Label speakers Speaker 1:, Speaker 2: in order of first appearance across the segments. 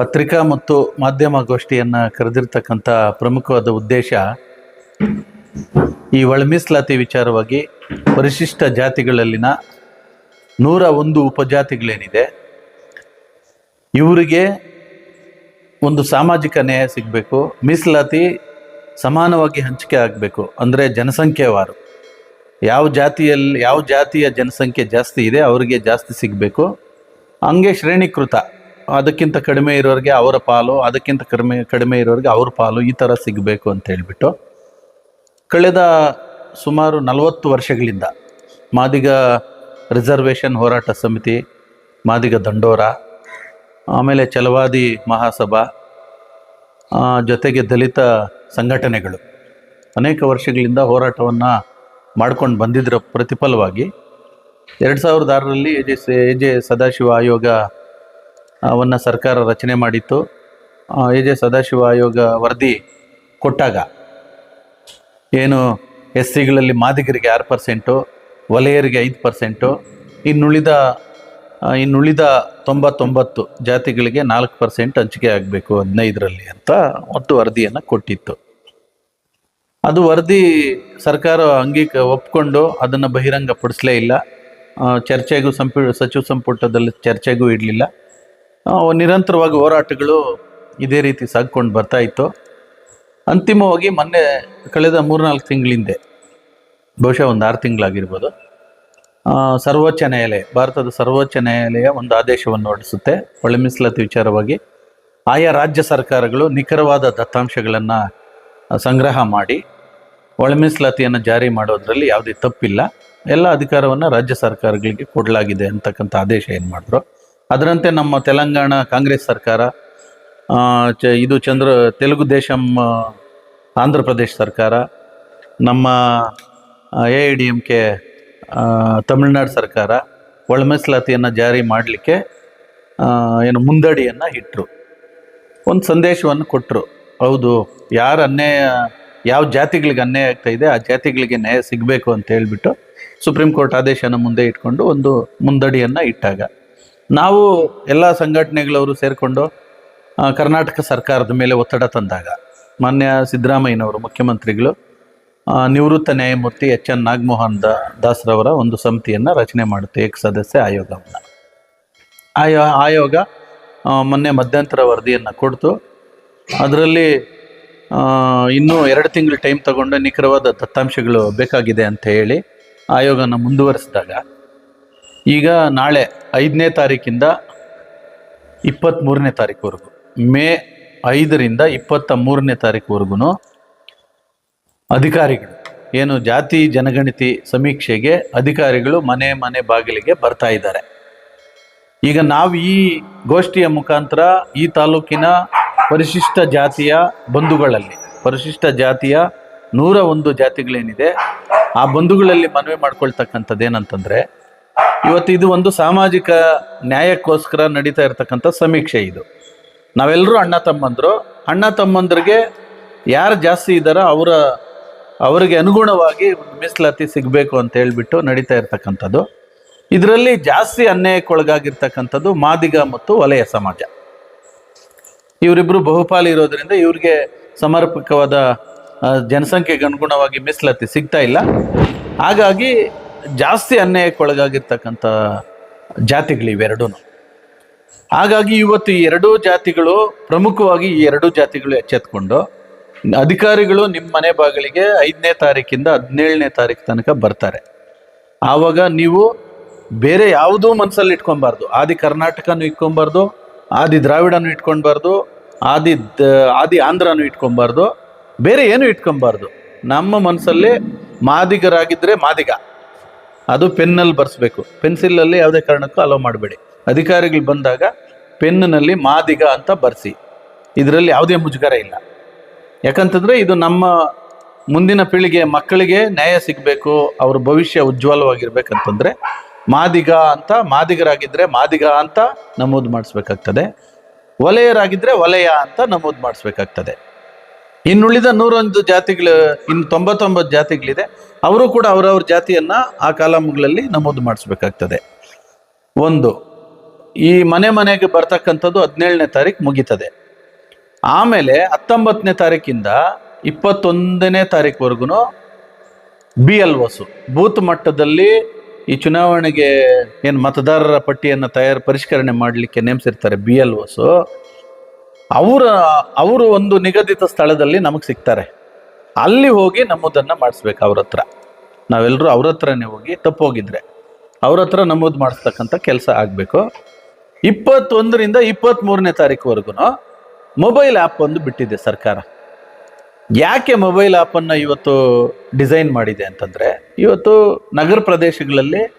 Speaker 1: ಪತ್ರಿಕಾ ಮತ್ತು ಮಾಧ್ಯಮ ಗೋಷ್ಠಿಯನ್ನು ಕರೆದಿರ್ತಕ್ಕಂಥ ಪ್ರಮುಖವಾದ ಉದ್ದೇಶ ಈ ಒಳ ಮೀಸಲಾತಿ ವಿಚಾರವಾಗಿ ಪರಿಶಿಷ್ಟ ಜಾತಿಗಳಲ್ಲಿನ ನೂರ ಒಂದು ಉಪಜಾತಿಗಳೇನಿದೆ. ಇವರಿಗೆ ಒಂದು ಸಾಮಾಜಿಕ ನ್ಯಾಯ ಸಿಗಬೇಕು. ಮೀಸಲಾತಿ ಸಮಾನವಾಗಿ ಹಂಚಿಕೆ ಆಗಬೇಕು. ಅಂದರೆ ಜನಸಂಖ್ಯೆವಾರು ಯಾವ ಜಾತಿಯಲ್ಲಿ, ಯಾವ ಜಾತಿಯ ಜನಸಂಖ್ಯೆ ಜಾಸ್ತಿ ಇದೆ, ಅವರಿಗೆ ಜಾಸ್ತಿ ಸಿಗಬೇಕು. ಹಂಗೆ ಶ್ರೇಣೀಕೃತ. ಅದಕ್ಕಿಂತ ಕಡಿಮೆ ಇರೋರಿಗೆ ಅವರ ಪಾಲು, ಅದಕ್ಕಿಂತ ಕಡಿಮೆ ಕಡಿಮೆ ಇರೋರಿಗೆ ಅವ್ರ ಪಾಲು ಈ ಥರ ಸಿಗಬೇಕು ಅಂತ ಹೇಳಿಬಿಟ್ಟು ಕಳೆದ ಸುಮಾರು ನಲವತ್ತು ವರ್ಷಗಳಿಂದ ಮಾದಿಗ ರಿಸರ್ವೇಷನ್ ಹೋರಾಟ ಸಮಿತಿ, ಮಾದಿಗ ದಂಡೋರ, ಆಮೇಲೆ ಛಲವಾದಿ ಮಹಾಸಭಾ ಜೊತೆಗೆ ದಲಿತ ಸಂಘಟನೆಗಳು ಅನೇಕ ವರ್ಷಗಳಿಂದ ಹೋರಾಟವನ್ನು ಮಾಡ್ಕೊಂಡು ಬಂದಿದ್ದರ ಪ್ರತಿಫಲವಾಗಿ ಎರಡು ಸಾವಿರದ ಆರರಲ್ಲಿ A J A J Sadashiva ಆಯೋಗ ಅವನ್ನು ಸರ್ಕಾರ ರಚನೆ ಮಾಡಿತ್ತು. ಎ ಜೆ ಸದಾಶಿವ ಆಯೋಗ ವರದಿ ಕೊಟ್ಟಾಗ ಏನು ಎಸ್ ಸಿಗಳಲ್ಲಿ ಮಾದಿಗರಿಗೆ ಆರು ಪರ್ಸೆಂಟು, ವಲಯರಿಗೆ ಐದು ಪರ್ಸೆಂಟು, ಇನ್ನುಳಿದ ಇನ್ನುಳಿದ ತೊಂಬತ್ತೊಂಬತ್ತು ಜಾತಿಗಳಿಗೆ ನಾಲ್ಕು ಪರ್ಸೆಂಟ್ ಹಂಚಿಕೆ ಆಗಬೇಕು ಹದಿನೈದರಲ್ಲಿ ಅಂತ ಒಂದು ವರದಿಯನ್ನು ಕೊಟ್ಟಿತ್ತು. ಅದು ವರದಿ ಸರ್ಕಾರ ಅಂಗೀಕ ಒಪ್ಕೊಂಡು ಅದನ್ನು ಬಹಿರಂಗಪಡಿಸಲೇ ಇಲ್ಲ. ಚರ್ಚೆಗೂ ಸಂಪು, ಸಚಿವ ಸಂಪುಟದಲ್ಲಿ ಚರ್ಚೆಗೂ ಇಡಲಿಲ್ಲ. ನಿರಂತರವಾಗಿ ಹೋರಾಟಗಳು ಇದೇ ರೀತಿ ಸಾಗ್ಕೊಂಡು ಬರ್ತಾ ಇತ್ತು. ಅಂತಿಮವಾಗಿ ಮೊನ್ನೆ ಕಳೆದ ಮೂರ್ನಾಲ್ಕು ತಿಂಗಳಿಂದೆ, ಬಹುಶಃ ಒಂದು ಆರು ತಿಂಗಳಾಗಿರ್ಬೋದು ಸರ್ವೋಚ್ಚ ನ್ಯಾಯಾಲಯ, ಭಾರತದ ಸರ್ವೋಚ್ಚ ನ್ಯಾಯಾಲಯ ಒಂದು ಆದೇಶವನ್ನು ಹೊರಡಿಸುತ್ತೆ. ಒಳ ಮೀಸಲಾತಿ ವಿಚಾರವಾಗಿ ಆಯಾ ರಾಜ್ಯ ಸರ್ಕಾರಗಳು ನಿಖರವಾದ ದತ್ತಾಂಶಗಳನ್ನು ಸಂಗ್ರಹ ಮಾಡಿ ಒಳ ಮೀಸಲಾತಿಯನ್ನು ಜಾರಿ ಮಾಡೋದ್ರಲ್ಲಿ ಯಾವುದೇ ತಪ್ಪಿಲ್ಲ. ಎಲ್ಲ ಅಧಿಕಾರವನ್ನು ರಾಜ್ಯ ಸರ್ಕಾರಗಳಿಗೆ ಕೊಡಲಾಗಿದೆ ಅಂತಕ್ಕಂಥ ಆದೇಶ ಏನು ಮಾಡಿದ್ರು. ಅದರಂತೆ ನಮ್ಮ ತೆಲಂಗಾಣ ಕಾಂಗ್ರೆಸ್ ಸರ್ಕಾರ ಚ, ಇದು ಚಂದ್ರ, ತೆಲುಗು ದೇಶಂ ಆಂಧ್ರ ಪ್ರದೇಶ್ ಸರ್ಕಾರ, ನಮ್ಮ A I D M K Tamil Nadu ಸರ್ಕಾರ ಒಳಮೀಸಲಾತಿಯನ್ನು ಜಾರಿ ಮಾಡಲಿಕ್ಕೆ ಏನು ಮುಂದಡಿಯನ್ನು ಇಟ್ಟರು ಒಂದು ಸಂದೇಶವನ್ನು ಕೊಟ್ಟರು ಹೌದು, ಯಾರು ಅನ್ಯಾಯ, ಯಾವ ಜಾತಿಗಳಿಗೆ ಅನ್ಯಾಯ ಆಗ್ತಾ ಇದೆ ಆ ಜಾತಿಗಳಿಗೆ ನ್ಯಾಯ ಸಿಗಬೇಕು ಅಂತ ಹೇಳಿಬಿಟ್ಟು ಸುಪ್ರೀಂ ಕೋರ್ಟ್ ಆದೇಶನ ಮುಂದೆ ಇಟ್ಕೊಂಡು ಒಂದು ಮುಂದಡಿಯನ್ನು ಇಟ್ಟಾಗ. ನಾವು ಎಲ್ಲ ಸಂಘಟನೆಗಳವರು ಸೇರಿಕೊಂಡು ಕರ್ನಾಟಕ ಸರ್ಕಾರದ ಮೇಲೆ ಒತ್ತಡ ತಂದಾಗ, ಮಾನ್ಯ ಸಿದ್ದರಾಮಯ್ಯನವರು ಮುಖ್ಯಮಂತ್ರಿಗಳು ನಿವೃತ್ತ ನ್ಯಾಯಮೂರ್ತಿ ಎಚ್ ಎನ್ ನಾಗಮೋಹನ್ ದಾಸ್ರವರ ಒಂದು ಸಮಿತಿಯನ್ನು ರಚನೆ ಮಾಡುತ್ತೆ, ಏಕ ಸದಸ್ಯ ಆಯೋಗವನ್ನು ಆಯೋ, ಆಯೋಗ ಮೊನ್ನೆ ಮಧ್ಯಂತರ ವರದಿಯನ್ನು ಕೊಡ್ತು. ಅದರಲ್ಲಿ ಇನ್ನೂ ಎರಡು ತಿಂಗಳು ಟೈಮ್ ತಗೊಂಡು ನಿಖರವಾದ ದತ್ತಾಂಶಗಳು ಬೇಕಾಗಿದೆ ಅಂತ ಹೇಳಿ ಆಯೋಗನ ಮುಂದುವರಿಸಿದಾಗ ಈಗ ನಾಳೆ ಐದನೇ ತಾರೀಕಿಂದ ಇಪ್ಪತ್ತ್ಮೂರನೇ ತಾರೀಕುವರೆಗೂ, ಮೇ ಐದರಿಂದ ಇಪ್ಪತ್ತ ಮೂರನೇ ತಾರೀಕುವರೆಗೂ ಅಧಿಕಾರಿಗಳು, ಏನು ಜಾತಿ ಜನಗಣತಿ ಸಮೀಕ್ಷೆಗೆ ಅಧಿಕಾರಿಗಳು ಮನೆ ಮನೆ ಬಾಗಿಲಿಗೆ ಬರ್ತಾ ಇದ್ದಾರೆ. ಈಗ ನಾವು ಈ ಗೋಷ್ಠಿಯ ಮುಖಾಂತರ ಈ ತಾಲೂಕಿನ ಪರಿಶಿಷ್ಟ ಜಾತಿಯ ಬಂಧುಗಳಲ್ಲಿ, ಪರಿಶಿಷ್ಟ ಜಾತಿಯ ನೂರ ಒಂದು ಜಾತಿಗಳೇನಿದೆ, ಆ ಬಂಧುಗಳಲ್ಲಿ ಮನವಿ ಮಾಡ್ಕೊಳ್ತಕ್ಕಂಥದ್ದು ಏನಂತಂದ್ರೆ ಇವತ್ತು ಇದು ಒಂದು ಸಾಮಾಜಿಕ ನ್ಯಾಯಕ್ಕೋಸ್ಕರ ನಡೀತಾ ಇರತಕ್ಕಂಥ ಸಮೀಕ್ಷೆ ಇದು. ನಾವೆಲ್ಲರೂ ಅಣ್ಣ ತಮ್ಮಂದರು. ಅಣ್ಣ ತಮ್ಮಂದ್ರಿಗೆ ಯಾರು ಜಾಸ್ತಿ ಇದ್ದಾರೋ ಅವರ, ಅವರಿಗೆ ಅನುಗುಣವಾಗಿ ಮೀಸಲಾತಿ ಸಿಗಬೇಕು ಅಂತ ಹೇಳಿಬಿಟ್ಟು ನಡೀತಾ ಇರ್ತಕ್ಕಂಥದ್ದು. ಇದರಲ್ಲಿ ಜಾಸ್ತಿ ಅನ್ಯಾಯಕ್ಕೊಳಗಾಗಿರ್ತಕ್ಕಂಥದ್ದು ಮಾದಿಗ ಮತ್ತು ವಲಯ ಸಮಾಜ. ಇವರಿಬ್ಬರು ಬಹುಪಾಲು ಇರೋದರಿಂದ ಇವರಿಗೆ ಸಮರ್ಪಕವಾದ ಜನಸಂಖ್ಯೆಗೆ ಅನುಗುಣವಾಗಿ ಮೀಸಲಾತಿ ಸಿಗ್ತಾ ಇಲ್ಲ. ಹಾಗಾಗಿ ಜಾಸ್ತಿ ಅನ್ಯಾಯಕ್ಕೊಳಗಾಗಿರ್ತಕ್ಕಂಥ ಜಾತಿಗಳಿವೆರಡೂ ಹಾಗಾಗಿ ಇವತ್ತು ಈ ಎರಡೂ ಜಾತಿಗಳು ಪ್ರಮುಖವಾಗಿ ಈ ಎರಡೂ ಜಾತಿಗಳು ಎಚ್ಚೆತ್ಕೊಂಡು ಅಧಿಕಾರಿಗಳು ನಿಮ್ಮ ಮನೆ ಬಾಗಿಲಿಗೆ ಐದನೇ ತಾರೀಕಿಂದ ಹದಿನೇಳನೇ ತಾರೀಕು ತನಕ ಬರ್ತಾರೆ. ಆವಾಗ ನೀವು ಬೇರೆ ಯಾವುದೂ ಮನಸ್ಸಲ್ಲಿ ಇಟ್ಕೊಬಾರ್ದು. ಆದಿ ಕರ್ನಾಟಕನೂ ಇಟ್ಕೊಬಾರ್ದು, ಆದಿ ದ್ರಾವಿಡನೂ ಇಟ್ಕೊಬಾರ್ದು, ಆದಿ ಆದಿ ಆಂಧ್ರನೂ ಇಟ್ಕೊಬಾರ್ದು, ಬೇರೆ ಏನೂ ಇಟ್ಕೊಬಾರ್ದು. ನಮ್ಮ ಮನಸ್ಸಲ್ಲಿ ಮಾದಿಗರಾಗಿದ್ದರೆ ಮಾದಿಗ. ಅದು ಪೆನ್ನಲ್ಲಿ ಬರೆಸ್ಬೇಕು. ಪೆನ್ಸಿಲಲ್ಲಿ ಯಾವುದೇ ಕಾರಣಕ್ಕೂ ಅಲೋ ಮಾಡಬೇಡಿ. ಅಧಿಕಾರಿಗಳು ಬಂದಾಗ ಪೆನ್ನಲ್ಲಿ ಮಾದಿಗ ಅಂತ ಬರ್ಸಿ. ಇದರಲ್ಲಿ ಯಾವುದೇ ಮುಜುಗರ ಇಲ್ಲ. ಯಾಕಂತಂದ್ರೆ ಇದು ನಮ್ಮ ಮುಂದಿನ ಪೀಳಿಗೆ ಮಕ್ಕಳಿಗೆ ನ್ಯಾಯ ಸಿಗಬೇಕು, ಅವ್ರ ಭವಿಷ್ಯ ಉಜ್ವಲವಾಗಿರ್ಬೇಕಂತಂದರೆ ಮಾದಿಗ ಅಂತ ಮಾದಿಗರಾಗಿದ್ದರೆ ಮಾದಿಗ ಅಂತ ನಮೂದು ಮಾಡಿಸ್ಬೇಕಾಗ್ತದೆ. ವಲಯರಾಗಿದ್ದರೆ ವಲಯ ಅಂತ ನಮೂದು ಮಾಡಿಸ್ಬೇಕಾಗ್ತದೆ. ಇನ್ನುಳಿದ ನೂರೊಂದು ಜಾತಿಗಳು, ಇನ್ನು ತೊಂಬತ್ತೊಂಬತ್ತು ಜಾತಿಗಳಿದೆ. ಅವರು ಕೂಡ ಅವರವ್ರ ಜಾತಿಯನ್ನ ಆ ಕಾಲಮ್ಗಳಲ್ಲಿ ನಮೂದು ಮಾಡಿಸ್ಬೇಕಾಗ್ತದೆ. ಒಂದು, ಈ ಮನೆ ಮನೆಗೆ ಬರ್ತಕ್ಕಂಥದ್ದು ಹದಿನೇಳನೇ ತಾರೀಕು ಮುಗೀತದೆ. ಆಮೇಲೆ ಹತ್ತೊಂಬತ್ತನೇ ತಾರೀಕಿಂದ ಇಪ್ಪತ್ತೊಂದನೇ ತಾರೀಕುವರೆಗೂ ಬಿ ಎಲ್ ಒಸು. ಬೂತ್ ಮಟ್ಟದಲ್ಲಿ ಈ ಚುನಾವಣೆಗೆ ಏನು ಮತದಾರರ ಪಟ್ಟಿಯನ್ನು ತಯಾರು, ಪರಿಷ್ಕರಣೆ ಮಾಡಲಿಕ್ಕೆ ನೇಮಿಸಿರ್ತಾರೆ ಬಿ ಎಲ್ ಒಸು. ಅವರ, ಅವರು ಒಂದು ನಿಗದಿತ ಸ್ಥಳದಲ್ಲಿ ನಮಗೆ ಸಿಗ್ತಾರೆ. ಅಲ್ಲಿ ಹೋಗಿ ನಮ್ಮದನ್ನು ಮಾಡಿಸ್ಬೇಕು ಅವ್ರ ಹತ್ರ. ನಾವೆಲ್ಲರೂ ಅವ್ರ ಹತ್ರನೇ ಹೋಗಿ ತಪ್ಪು ಹೋಗಿದ್ರೆ. ಅವ್ರ ಹತ್ರ ನಮೂದು ಮಾಡಿಸ್ತಕ್ಕಂಥ ಕೆಲಸ ಆಗಬೇಕು. ಇಪ್ಪತ್ತೊಂದರಿಂದ ಇಪ್ಪತ್ತ್ಮೂರನೇ ತಾರೀಕುವರೆಗೂ ಮೊಬೈಲ್ ಆ್ಯಪ್ ಒಂದು ಬಿಟ್ಟಿದೆ ಸರ್ಕಾರ. ಯಾಕೆ ಮೊಬೈಲ್ ಆ್ಯಪನ್ನು ಇವತ್ತು ಡಿಸೈನ್ ಮಾಡಿದೆ ಅಂತಂದರೆ, ಇವತ್ತು ನಗರ ಪ್ರದೇಶಗಳಲ್ಲಿ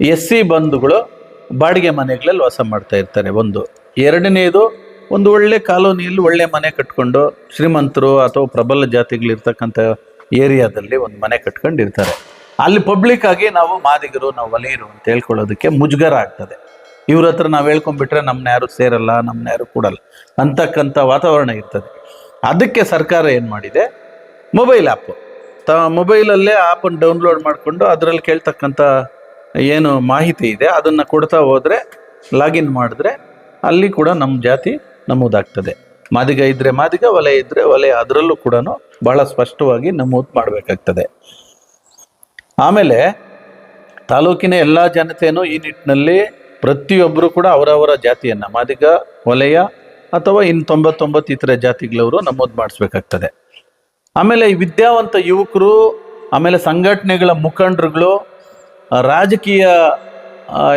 Speaker 1: ಎಸ್ ಸಿ ಬಂಧುಗಳು ಬಾಡಿಗೆ ಮನೆಗಳಲ್ಲಿ ವಾಸ ಮಾಡ್ತಾ ಇರ್ತಾರೆ. ಒಂದು. ಎರಡನೇದು ಒಂದು ಒಳ್ಳೆ ಕಾಲೋನಿಯಲ್ಲಿ ಒಳ್ಳೆ ಮನೆ ಕಟ್ಕೊಂಡು ಶ್ರೀಮಂತರು ಅಥವಾ ಪ್ರಬಲ ಜಾತಿಗಳಿರ್ತಕ್ಕಂಥ ಏರಿಯಾದಲ್ಲಿ ಒಂದು ಮನೆ ಕಟ್ಕೊಂಡಿರ್ತಾರೆ. ಅಲ್ಲಿ ಪಬ್ಲಿಕ್ ಆಗಿ ನಾವು ಮಾದಿಗರು, ನಾವು ವಲಯರು ಅಂತ ಹೇಳ್ಕೊಳ್ಳೋದಕ್ಕೆ ಮುಜುಗರ ಆಗ್ತದೆ. ಇವ್ರ ಹತ್ರ ನಾವು ಹೇಳ್ಕೊಂಡ್ಬಿಟ್ರೆ ನಮ್ಮನ್ನ ಯಾರು ಸೇರಲ್ಲ ನಮ್ಮನ್ನ ಯಾರು ಕೊಡಲ್ಲ ಅಂತಕ್ಕಂಥ ವಾತಾವರಣ ಇರ್ತದೆ. ಅದಕ್ಕೆ ಸರ್ಕಾರ ಏನು ಮಾಡಿದೆ? ಮೊಬೈಲ್ ಆ್ಯಪ್ ತ ಮೊಬೈಲಲ್ಲೇ ಆ್ಯಪನ್ನು ಡೌನ್ಲೋಡ್ ಮಾಡಿಕೊಂಡು ಅದರಲ್ಲಿ ಕೇಳ್ತಕ್ಕಂಥ ಏನು ಮಾಹಿತಿ ಇದೆ, ಅದನ್ನು ಕೊಡ್ತಾ ಹೋದರೆ ಲಾಗಿನ್ ಮಾಡಿದ್ರೆ ಅಲ್ಲಿ ಕೂಡ ನಮ್ಮ ಜಾತಿ ನಮೂದಾಗ್ತದೆ. ಮಾದಿಗ ಇದ್ರೆ ಮಾದಿಗ, ಒಲೆ ಇದ್ರೆ ಒಲೆ, ಅದರಲ್ಲೂ ಕೂಡ ಬಹಳ ಸ್ಪಷ್ಟವಾಗಿ ನಮೂದು ಮಾಡಬೇಕಾಗ್ತದೆ. ಆಮೇಲೆ ತಾಲೂಕಿನ ಎಲ್ಲ ಜನತೆಯೂ ಈ ನಿಟ್ಟಿನಲ್ಲಿ ಪ್ರತಿಯೊಬ್ಬರು ಕೂಡ ಅವರವರ ಜಾತಿಯನ್ನ, ಮಾದಿಗ ವಲಯ ಅಥವಾ ಇನ್ನು ತೊಂಬತ್ತೊಂಬತ್ತು ಇತರ ಜಾತಿಗಳವರು ನಮೂದು ಮಾಡಿಸ್ಬೇಕಾಗ್ತದೆ. ಆಮೇಲೆ ಈ ವಿದ್ಯಾವಂತ ಯುವಕರು, ಆಮೇಲೆ ಸಂಘಟನೆಗಳ ಮುಖಂಡರುಗಳು ರಾಜಕೀಯ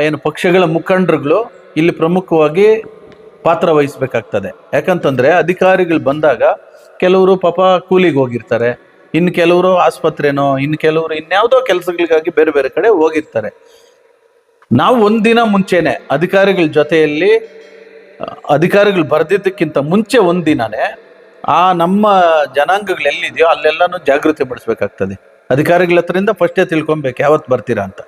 Speaker 1: ಏನು ಪಕ್ಷಗಳ ಮುಖಂಡರುಗಳು ಇಲ್ಲಿ ಪ್ರಮುಖವಾಗಿ ಪಾತ್ರ ವಹಿಸ್ಬೇಕಾಗ್ತದೆ. ಯಾಕಂತಂದ್ರೆ ಅಧಿಕಾರಿಗಳು ಬಂದಾಗ ಕೆಲವರು ಪಾಪ ಕೂಲಿಗೆ ಹೋಗಿರ್ತಾರೆ. ಇನ್ನು ಕೆಲವರು ಆಸ್ಪತ್ರೆನೋ, ಇನ್ನು ಕೆಲವರು ಇನ್ಯಾವುದೋ ಕೆಲಸಗಳಿಗಾಗಿ ಬೇರೆ ಬೇರೆ ಕಡೆ ಹೋಗಿರ್ತಾರೆ. ನಾವು ಒಂದಿನ ಮುಂಚೆನೆ ಅಧಿಕಾರಿಗಳ ಜೊತೆಯಲ್ಲಿ, ಅಧಿಕಾರಿಗಳು ಬರೆದಿದ್ದಕ್ಕಿಂತ ಮುಂಚೆ ಒಂದಿನನೇ ಆ ನಮ್ಮ ಜನಾಂಗಗಳು ಎಲ್ಲಿದೆಯೋ ಅಲ್ಲೆಲ್ಲಾನು ಜಾಗೃತಿ ಪಡಿಸ್ಬೇಕಾಗ್ತದೆ ಅಧಿಕಾರಿಗಳ ಹತ್ರದಿಂದ ಫಸ್ಟೇ ತಿಳ್ಕೊಬೇಕು ಯಾವತ್ತು ಬರ್ತೀರಾ ಅಂತ.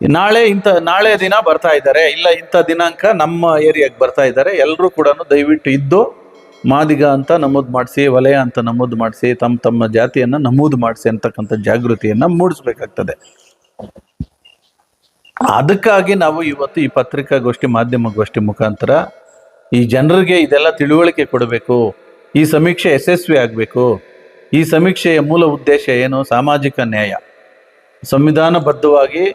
Speaker 1: ನಾಳೆ ಇಂಥ, ನಾಳೆ ದಿನ ಬರ್ತಾ ಇದ್ದಾರೆ. ಇಲ್ಲ, ಇಂಥ ದಿನಾಂಕ ನಮ್ಮ ಏರಿಯಾಗೆ ಬರ್ತಾ ಇದ್ದಾರೆ. ಎಲ್ಲರೂ ಕೂಡ ದಯವಿಟ್ಟು ಇದ್ದು ಮಾದಿಗ ಅಂತ ನಮೂದು ಮಾಡಿಸಿ, ವಲಯ ಅಂತ ನಮೂದು ಮಾಡಿಸಿ ತಮ್ಮ ತಮ್ಮ ಜಾತಿಯನ್ನು ನಮೂದು ಮಾಡಿಸಿ ಅಂತಕ್ಕಂಥ ಜಾಗೃತಿಯನ್ನು ಮೂಡಿಸ್ಬೇಕಾಗ್ತದೆ. ಅದಕ್ಕಾಗಿ ನಾವು ಇವತ್ತು ಈ ಪತ್ರಿಕಾಗೋಷ್ಠಿ, ಮಾಧ್ಯಮಗೋಷ್ಠಿ ಮುಖಾಂತರ ಈ ಜನರಿಗೆ ಇದೆಲ್ಲ ತಿಳುವಳಿಕೆ ಕೊಡಬೇಕು. ಈ ಸಮೀಕ್ಷೆ ಯಶಸ್ವಿ ಆಗಬೇಕು. ಈ ಸಮೀಕ್ಷೆಯ ಮೂಲ ಉದ್ದೇಶ ಏನು? ಸಾಮಾಜಿಕ ನ್ಯಾಯ. ಸಂವಿಧಾನಬದ್ಧವಾಗಿ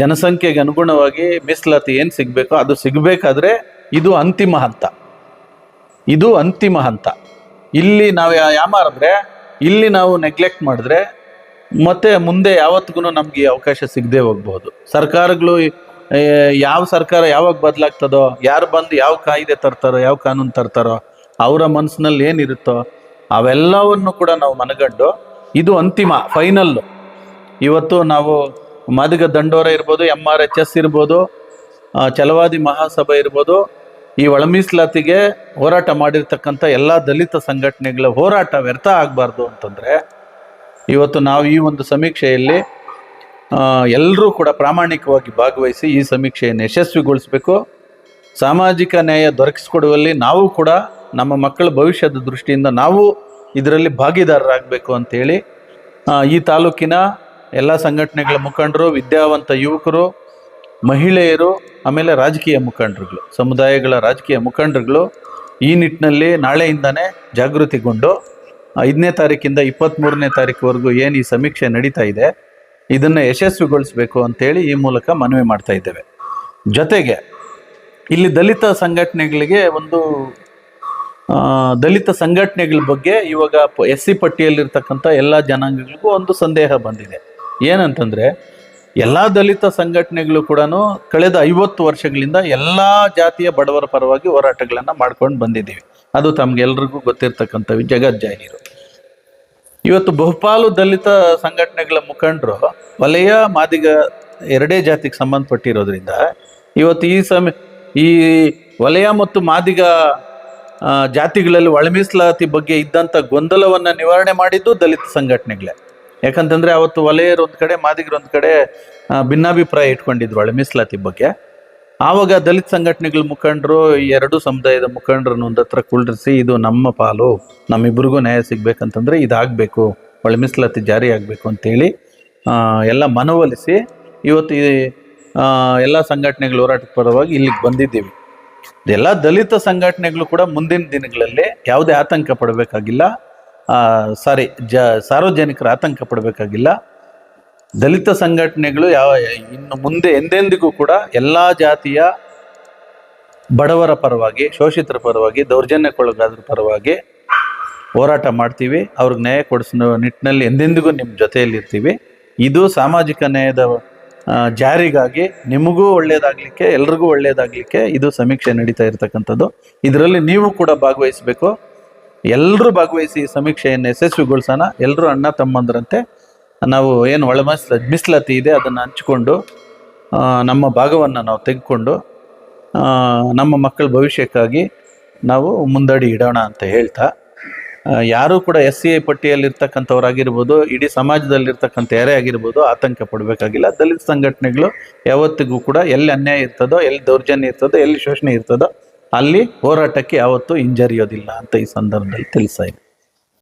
Speaker 1: ಜನಸಂಖ್ಯೆಗೆ ಅನುಗುಣವಾಗಿ ಮೀಸಲಾತಿ ಏನು ಸಿಗಬೇಕೋ ಅದು ಸಿಗಬೇಕಾದ್ರೆ ಇದು ಅಂತಿಮ ಹಂತ. ಇದು ಅಂತಿಮ ಹಂತ. ಇಲ್ಲಿ ನಾವು ಯಾಮಾರಿದ್ರೆ ಇಲ್ಲಿ ನಾವು ನೆಗ್ಲೆಕ್ಟ್ ಮಾಡಿದ್ರೆ ಮತ್ತೆ ಮುಂದೆ ಯಾವತ್ತಿಗೂ ನಮಗೆ ಅವಕಾಶ ಸಿಗದೆ ಹೋಗ್ಬೋದು. ಸರ್ಕಾರಗಳು ಯಾವ ಸರ್ಕಾರ ಯಾವಾಗ ಬದಲಾಗ್ತದೋ, ಯಾರು ಬಂದು ಯಾವ ಕಾಯ್ದೆ ತರ್ತಾರೋ, ಯಾವ ಕಾನೂನು ತರ್ತಾರೋ, ಅವರ ಮನಸ್ಸಿನಲ್ಲಿ ಏನಿರುತ್ತೋ, ಅವೆಲ್ಲವನ್ನು ಕೂಡ ನಾವು ಮನಗಂಡು ಇದು ಅಂತಿಮ ಫೈನಲ್ಲು ಇವತ್ತು ನಾವು ಮಾದಿಗ ದಂಡೋರ ಇರ್ಬೋದು ಎಂ ಆರ್ ಎಚ್ ಎಸ್ ಇರ್ಬೋದು ಛಲವಾದಿ ಮಹಾಸಭೆ ಇರ್ಬೋದು ಈ ಒಳಮೀಸಲಾತಿಗೆ ಹೋರಾಟ ಮಾಡಿರ್ತಕ್ಕಂಥ ಎಲ್ಲ ದಲಿತ ಸಂಘಟನೆಗಳ ಹೋರಾಟ ವ್ಯರ್ಥ ಆಗಬಾರ್ದು ಅಂತಂದರೆ ಇವತ್ತು ನಾವು ಈ ಒಂದು ಸಮೀಕ್ಷೆಯಲ್ಲಿ ಎಲ್ಲರೂ ಕೂಡ ಪ್ರಾಮಾಣಿಕವಾಗಿ ಭಾಗವಹಿಸಿ ಈ ಸಮೀಕ್ಷೆಯನ್ನು ಯಶಸ್ವಿಗೊಳಿಸಬೇಕು. ಸಾಮಾಜಿಕ ನ್ಯಾಯ ದೊರಕಿಸ್ಕೊಡುವಲ್ಲಿ ನಾವು ಕೂಡ ನಮ್ಮ ಮಕ್ಕಳ ಭವಿಷ್ಯದ ದೃಷ್ಟಿಯಿಂದ ನಾವು ಇದರಲ್ಲಿ ಭಾಗಿದಾರರಾಗಬೇಕು ಅಂತೇಳಿ ಆ, ಈ ತಾಲೂಕಿನ ಎಲ್ಲ ಸಂಘಟನೆಗಳ ಮುಖಂಡರು, ವಿದ್ಯಾವಂತ ಯುವಕರು, ಮಹಿಳೆಯರು, ಆಮೇಲೆ ರಾಜಕೀಯ ಮುಖಂಡರುಗಳು, ಸಮುದಾಯಗಳ ರಾಜಕೀಯ ಮುಖಂಡರುಗಳು ಈ ನಿಟ್ಟಿನಲ್ಲಿ ನಾಳೆಯಿಂದನೇ ಜಾಗೃತಿಗೊಂಡು ಐದನೇ ತಾರೀಕಿಂದ ಇಪ್ಪತ್ತ್ಮೂರನೇ ತಾರೀಕುವರೆಗೂ ಏನು ಈ ಸಮೀಕ್ಷೆ ನಡೀತಾ ಇದೆ, ಇದನ್ನು ಯಶಸ್ವಿಗೊಳಿಸಬೇಕು ಅಂತೇಳಿ ಈ ಮೂಲಕ ಮನವಿ ಮಾಡ್ತಾ ಇದ್ದೇವೆ. ಜೊತೆಗೆ ಇಲ್ಲಿ ದಲಿತ ಸಂಘಟನೆಗಳಿಗೆ ಒಂದು ದಲಿತ ಸಂಘಟನೆಗಳ ಬಗ್ಗೆ ಇವಾಗ ಎಸ್ ಸಿ ಪಟ್ಟಿಯಲ್ಲಿರ್ತಕ್ಕಂಥ ಎಲ್ಲ ಜನಾಂಗಗಳಿಗೂ ಒಂದು ಸಂದೇಹ ಬಂದಿದೆ. ಏನಂತಂದ್ರೆ, ಎಲ್ಲ ದಲಿತ ಸಂಘಟನೆಗಳು ಕೂಡ ಕಳೆದ ಐವತ್ತು ವರ್ಷಗಳಿಂದ ಎಲ್ಲ ಜಾತಿಯ ಬಡವರ ಪರವಾಗಿ ಹೋರಾಟಗಳನ್ನು ಮಾಡ್ಕೊಂಡು ಬಂದಿದ್ದೀವಿ. ಅದು ತಮ್ಗೆಲ್ರಿಗೂ ಗೊತ್ತಿರ್ತಕ್ಕಂಥ ಜಗಜ್ಜಾಹೀರು ಇವತ್ತು ಬಹುಪಾಲು ದಲಿತ ಸಂಘಟನೆಗಳ ಮುಖಂಡರು ವಲಯ ಮಾದಿಗ ಎರಡೇ ಜಾತಿಗೆ ಸಂಬಂಧಪಟ್ಟಿರೋದ್ರಿಂದ, ಇವತ್ತು ಈ ಸಮ, ಈ ವಲಯ ಮತ್ತು ಮಾದಿಗ ಜಾತಿಗಳಲ್ಲಿ ಒಳಮೀಸಲಾತಿ ಬಗ್ಗೆ ಇದ್ದಂಥ ಗೊಂದಲವನ್ನು ನಿವಾರಣೆ ಮಾಡಿದ್ದು ದಲಿತ ಸಂಘಟನೆಗಳೇ. ಯಾಕಂತಂದ್ರೆ ಅವತ್ತು ವಲಯರು ಒಂದು ಕಡೆ, ಮಾದಿಗರು ಒಂದು ಕಡೆ ಭಿನ್ನಾಭಿಪ್ರಾಯ ಇಟ್ಕೊಂಡಿದ್ರು ಮೀಸಲಾತಿ ಬಗ್ಗೆ. ಆವಾಗ ದಲಿತ ಸಂಘಟನೆಗಳ ಮುಖಂಡರು ಎರಡು ಸಮುದಾಯದ ಮುಖಂಡರನ್ನು ಒಂದು ಹತ್ರ ಕುಳ್ಳಿರಿಸಿ, ಇದು ನಮ್ಮ ಪಾಲು ನಮ್ಮಿಬ್ಬರಿಗೂ ನ್ಯಾಯ ಸಿಗ್ಬೇಕಂತಂದ್ರೆ ಇದಾಗಬೇಕು ಒಳ ಮೀಸಲಾತಿ ಜಾರಿ ಆಗಬೇಕು ಅಂತೇಳಿ ಎಲ್ಲ ಮನವೊಲಿಸಿ ಇವತ್ತು ಈ ಎಲ್ಲ ಸಂಘಟನೆಗಳು ಹೋರಾಟದ ಪರವಾಗಿ ಇಲ್ಲಿಗೆ ಬಂದಿದ್ದೀವಿ. ಎಲ್ಲ ದಲಿತ ಸಂಘಟನೆಗಳು ಕೂಡ ಮುಂದಿನ ದಿನಗಳಲ್ಲಿ ಯಾವುದೇ ಆತಂಕ ಪಡಬೇಕಾಗಿಲ್ಲ. ಸಾರಿ ಜ, ಸಾರ್ವಜನಿಕರು ಆತಂಕ ಪಡಬೇಕಾಗಿಲ್ಲ. ದಲಿತ ಸಂಘಟನೆಗಳು ಯಾವ, ಇನ್ನು ಮುಂದೆ ಎಂದೆಂದಿಗೂ ಕೂಡ ಎಲ್ಲ ಜಾತಿಯ ಬಡವರ ಪರವಾಗಿ, ಶೋಷಿತರ ಪರವಾಗಿ ದೌರ್ಜನ್ಯಕ್ಕೊಳಗಾದ್ರ ಪರವಾಗಿ ಹೋರಾಟ ಮಾಡ್ತೀವಿ. ಅವ್ರಿಗೆ ನ್ಯಾಯ ಕೊಡಿಸೋ ನಿಟ್ಟಿನಲ್ಲಿ ಎಂದೆಂದಿಗೂ ನಿಮ್ಮ ಜೊತೆಯಲ್ಲಿ ಇರ್ತೀವಿ ಇದು ಸಾಮಾಜಿಕ ನ್ಯಾಯದ ಜಾರಿಗಾಗಿ ನಿಮಗೂ ಒಳ್ಳೆಯದಾಗಲಿಕ್ಕೆ ಎಲ್ರಿಗೂ ಒಳ್ಳೆಯದಾಗಲಿಕ್ಕೆ ಇದು ಸಮೀಕ್ಷೆ ನಡೀತಾ ಇರತಕ್ಕಂಥದ್ದು. ಇದರಲ್ಲಿ ನೀವು ಕೂಡ ಭಾಗವಹಿಸಬೇಕು. ಎಲ್ಲರೂ ಭಾಗವಹಿಸಿ ಸಮೀಕ್ಷೆಯನ್ನು ಯಶಸ್ವಿಗೊಳಿಸೋಣ. ಎಲ್ಲರೂ ಅಣ್ಣ ತಮ್ಮಂದ್ರಂತೆ ನಾವು ಏನು ಒಳ ಮೀಸ್ಲ ಮೀಸಲಾತಿ ಇದೆ ಅದನ್ನು ಹಂಚಿಕೊಂಡು ನಮ್ಮ ಭಾಗವನ್ನು ನಾವು ತೆಗೆದುಕೊಂಡು ನಮ್ಮ ಮಕ್ಕಳ ಭವಿಷ್ಯಕ್ಕಾಗಿ ನಾವು ಮುಂದಡಿ ಇಡೋಣ ಅಂತ ಹೇಳ್ತಾ ಯಾರೂ ಕೂಡ ಎಸ್ ಸಿ ಐ ಪಟ್ಟಿಯಲ್ಲಿರ್ತಕ್ಕಂಥವ್ರಾಗಿರ್ಬೋದು, ಇಡೀ ಸಮಾಜದಲ್ಲಿರ್ತಕ್ಕಂಥ ಯಾರೇ ಆಗಿರ್ಬೋದು ಆತಂಕ ಪಡಬೇಕಾಗಿಲ್ಲ. ದಲಿತ ಸಂಘಟನೆಗಳು ಯಾವತ್ತಿಗೂ ಕೂಡ ಎಲ್ಲಿ ಅನ್ಯಾಯ ಇರ್ತದೋ, ಎಲ್ಲಿ ದೌರ್ಜನ್ಯ ಇರ್ತದೋ, ಎಲ್ಲಿ ಶೋಷಣೆ ಇರ್ತದೋ ಅಲ್ಲಿ ಹೋರಾಟಕ್ಕೆ ಯಾವತ್ತೂ ಹಿಂಜರಿಯೋದಿಲ್ಲ ಅಂತ ಈ ಸಂದರ್ಭದಲ್ಲಿ ತಿಳಿಸ್ತಾ ಇದ್ದೀನಿ.